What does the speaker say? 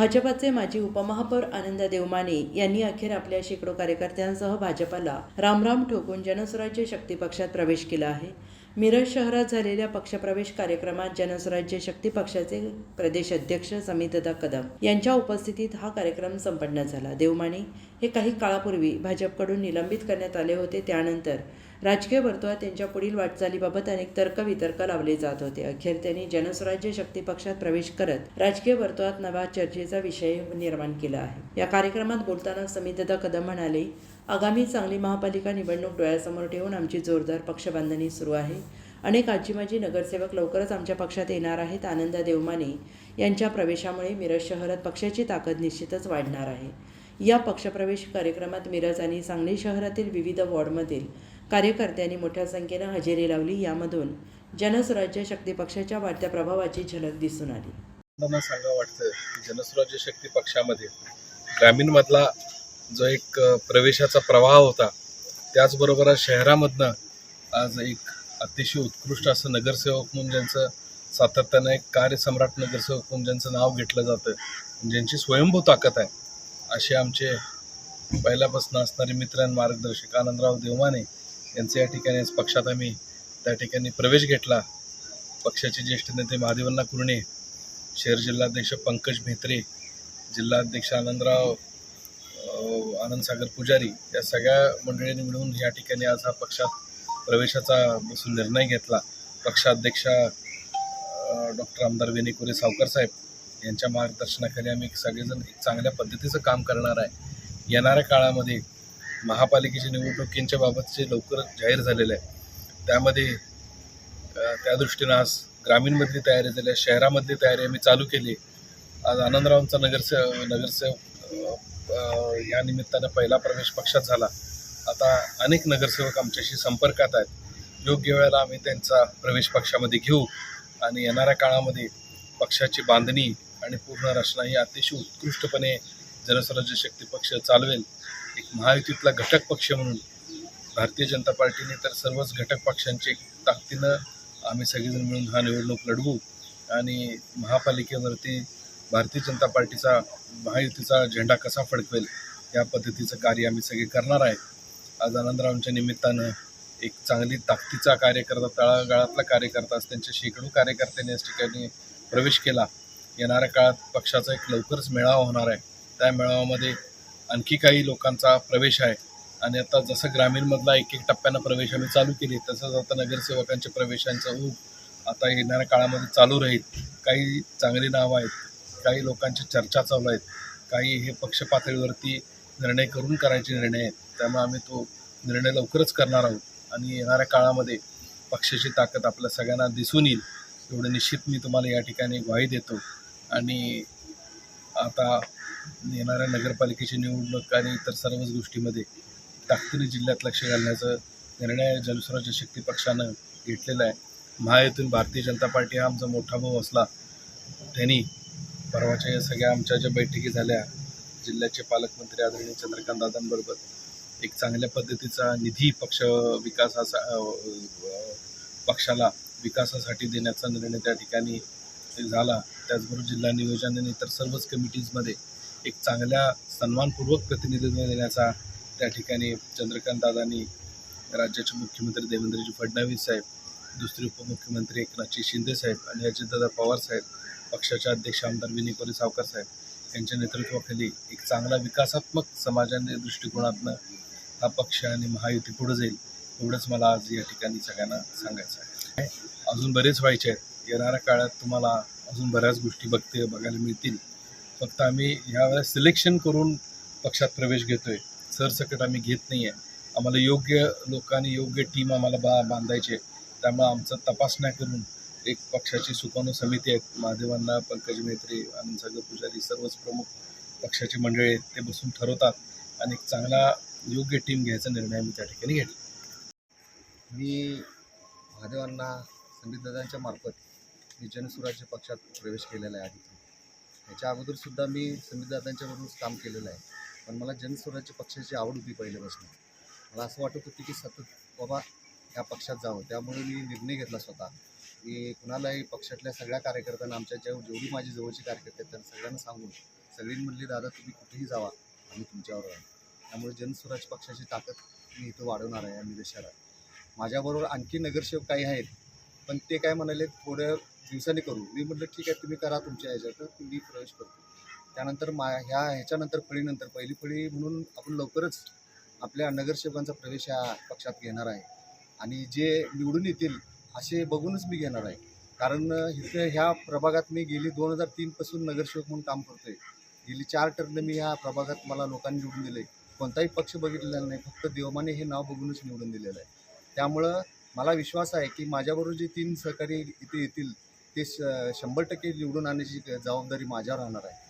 भाजपाचे माजी उपमहापौर आनंद देवमाने यांनी अखेर आपल्या शेकडो कार्यकर्त्यांसह भाजपाला रामराम ठोकून जनस्वराज्य शक्ती पक्षात प्रवेश केला आहे. मिरज शहरात झालेल्या पक्षप्रवेश कार्यक्रमात जनस्वराज्य शक्ती पक्षाचे प्रदेश अध्यक्ष समितदा कदम यांच्या उपस्थितीत हा कार्यक्रम संपन्न झाला. देवमाने हे काही काळापूर्वी भाजपकडून निलंबित करण्यात आले होते. त्यानंतर राजकीय वर्तुळात त्यांच्या पुढील वाटचालीबाबत अनेक तर्कवितर्क लावले जात होते. अखेर त्यांनी जनस्वराज्य शक्ती पक्षात प्रवेश करत राजकीय वर्तुळात नवा चर्चेचा विषय निर्माण केला आहे. या कार्यक्रमात बोलताना समितदा कदम म्हणाले आगामी सांगली महापालिका निवडणूक डोळ्यासमोर ठेवून आमची जोरदार पक्षबांधणी सुरू आहे. अनेक आजी माजी नगरसेवक लवकरच आमच्या पक्षात येणार आहेत. आनंद देवमाने यांच्या प्रवेशामुळे मिरज शहरात पक्षाची ताकद निश्चितच वाढणार आहे. या पक्षप्रवेश कार्यक्रमात मिरज आणि सांगली शहरातील विविध वॉर्डमधील कार्यकर्त्यांनी मोठ्या संख्येनं हजेरी लावली. यामधून जनस्वराज्य शक्ती पक्षाच्या वाढत्या प्रभावाची झलक दिसून आली. मला सांगा वाटतं की जनस्वराज्य शक्ती पक्षामध्ये ग्रामीणमधला जो एक प्रवेशाचा प्रवाह होता त्याचबरोबर शहरामधनं आज एक अतिशय उत्कृष्ट असं नगरसेवक म्हणून ज्यांचं सातत्यानं एक कार्यसम्राट नगरसेवक म्हणून ज्यांचं नाव घेतलं जातं ज्यांची स्वयंभू ताकद आहे असे आमचे पहिल्यापासून असणारे मित्र आणि मार्गदर्शक आनंदराव देवमाने यांचे या ठिकाणी पक्षात आम्ही त्या ठिकाणी प्रवेश घेतला. पक्षाचे ज्येष्ठ नेते महादेवन्ना कुर्णे शहर जिल्हाध्यक्ष पंकज म्हेत्रे जिल्हाध्यक्ष आनंदराव आनंदसागर पुजारी या सगळ्या मंडळींनी मिळून या ठिकाणी आज हा पक्षात प्रवेशाचा बसून निर्णय घेतला. पक्षाध्यक्षा डॉक्टर आमदार वेणेकुरे सावकर साहेब यांच्या मार्गदर्शनाखाली आम्ही सगळेजण एक चांगल्या पद्धतीचं काम करणार आहे. येणाऱ्या काळामध्ये महापालिकेच्या निवडणुकींच्या बाबतचे लवकरच जाहीर झालेलं आहे त्यामध्ये त्या दृष्टीनं आज ग्रामीणमधली तयारी झाली आहे शहरामधली तयारी आम्ही चालू केली आज आनंदरावांचा नगरसेव नगरसेवक या निमित्तानं पहिला प्रवेश पक्षात झाला. आता अनेक नगरसेवक आमच्याशी संपर्कात आहेत. योग्य वेळेला आम्ही त्यांचा प्रवेश पक्षामध्ये घेऊ आणि येणाऱ्या काळामध्ये पक्षाची बांधणी आणि पूर्ण रचना ही अतिशय उत्कृष्टपणे जनस्वराज्य शक्ती पक्ष चालवेल. एक महायुतीतला घटक पक्ष म्हणून भारतीय जनता पार्टीने तर सर्वच घटक पक्षांची ताकदीनं आम्ही सगळेजण मिळून हा निवडणूक लढवू. आणि महापालिकेवरती भारतीय जनता पार्टीचा महायुतीचा झेंडा कसा फडकवेल या पद्धतीचं कार्य आम्ही सगळे करणार आहे. आज आनंदरावांच्या निमित्तानं एक चांगली ताकदीचा कार्यकर्ता तळागाळातला कार्यकर्ता त्यांच्या शेकडो कार्यकर्त्यांनी या ठिकाणी प्रवेश केला. येणाऱ्या काळात पक्षाचा एक लवकरच मेळावा होणार आहे. त्या मेळाव्यामध्ये आणखी काही लोकांचा प्रवेश आहे. आणि आता जसं ग्रामीणमधला एक एक टप्प्यानं प्रवेश आम्ही चालू केली तसंच आता नगरसेवकांच्या प्रवेशांचा ऊब आता येणाऱ्या काळामध्ये चालू राहील. काही चांगली नावं आहेत काही लोकांच्या चर्चा चालू आहेत काही हे पक्ष पातळीवरती निर्णय करून करायचे निर्णय आहेत. त्यामुळे आम्ही तो निर्णय लवकरच करणार आहोत. आणि येणाऱ्या काळामध्ये पक्षाची ताकद आपल्या सगळ्यांना दिसून येईल एवढं निश्चित मी तुम्हाला या ठिकाणी ग्वाही देतो. आणि आता येणाऱ्या नगरपालिकेची निवडणूक आणि इतर सर्वच गोष्टीमध्ये ताकदीने जिल्ह्यात लक्ष घालण्याचा निर्णय जनस्वराज्य शक्ती पक्षानं घेतलेला आहे. महायुतीतून भारतीय जनता पार्टी हा आमचा मोठा भाऊ असला त्यांनी परवाच्या या सगळ्या आमच्या ज्या बैठकी झाल्या जिल्ह्याचे पालकमंत्री आदरणीय चंद्रकांत दादांबरोबर एक चांगल्या पद्धतीचा निधी पक्ष विकासाचा पक्षाला विकासासाठी देण्याचा निर्णय त्या ठिकाणी झाला. त्याचबरोबर जिल्हा नियोजन आणि इतर सर्वच कमिटीजमध्ये एक चांगल्या सन्मानपूर्वक प्रतिनिधित्व देण्याचा त्या ठिकाणी चंद्रकांत दादांनी राज्याचे मुख्यमंत्री देवेंद्रजी फडणवीस साहेब दुसरे उपमुख्यमंत्री एकनाथजी शिंदे साहेब आणि अजितदादा पवार साहेब पक्षाचे अध्यक्ष आमदार विनय कोरे सावकर साहेब यांच्या नेतृत्वाखाली एक चांगला विकासात्मक समाजाने दृष्टिकोनातनं हा पक्ष आणि महायुती पुढे जाईल एवढंच मला आज या ठिकाणी सगळ्यांना सांगायचं आहे. अजून बरेच व्हायचे आहेत. येणाऱ्या काळात तुम्हाला अजून बऱ्याच गोष्टी बघते बघायला मिळतील. फक्त आम्ही ह्यावेळेस सिलेक्शन करून पक्षात प्रवेश घेतोय. सरसकट आम्ही घेत नाही आहे आम्हाला योग्य लोकांनी योग्य टीम आम्हाला बा बांधायचे त्यामुळे आमचं तपासण्या करून एक पक्षाची सुकाणू समिती आहेत. महादेवांना पंकज मेत्रे आनंद सागर पुजारी सर्वच प्रमुख पक्षाची मंडळी आहेत. ते बसून ठरवतात आणि एक चांगला योग्य टीम घ्यायचा निर्णय आम्ही त्या ठिकाणी घेतला. मी महादेवांना संगीतदादांच्या मार्फत मी जनसुराज्य पक्षात प्रवेश केलेला आहे आधी. याच्या अगोदरसुद्धा मी संगीतदादांच्यावरूनच काम केलेलं आहे. पण मला जनस्वराज्य पक्षाची आवड होती पहिल्यापासून. मला असं वाटत होतं की सतत बाबा या पक्षात जावं. त्यामुळे मी निर्णय घेतला स्वतः. की कुणालाही पक्षातल्या सगळ्या कार्यकर्त्यांना आमच्या ज्या जेवढी माझी जवळची कार्यकर्ते आहेत त्यांना सगळ्यांना सांगून सगळीं म्हणली दादा तुम्ही कुठेही जावा आम्ही तुमच्यावर आहे. त्यामुळे जनस्वराज पक्षाची ताकद मी इथं वाढवणार आहे या निदेशाला माझ्याबरोबर आणखी नगरसेवक काही आहेत पण ते काय म्हणाले थोड्या दिवसांनी करू. मी म्हटलं ठीक आहे तुम्ही करा तुमच्या ह्याच्यात तर मी प्रवेश करतो. त्यानंतर मा ह्या ह्याच्यानंतर फळीनंतर पहिली फळी म्हणून आपण लवकरच आपल्या नगरसेवकांचा प्रवेश ह्या पक्षात घेणार आहे. आणि जे निवडून येतील असे बघूनच मी घेणार आहे. कारण इथं ह्या प्रभागात मी गेली दोन हजार तीनपासून नगरसेवक म्हणून काम करतोय. गेली चार टर्न मी ह्या प्रभागात मला लोकांनी निवडून दिले कोणताही पक्ष बघितलेला नाही. फक्त देवमाने हे नाव बघूनच निवडून दिलेलं आहे. त्यामुळं मला विश्वास आहे की माझ्याबरोबर जे तीन सहकारी इथे येतील ते श शंभर टक्के निवडून आणण्याची जबाबदारी माझ्यावर राहणार आहे.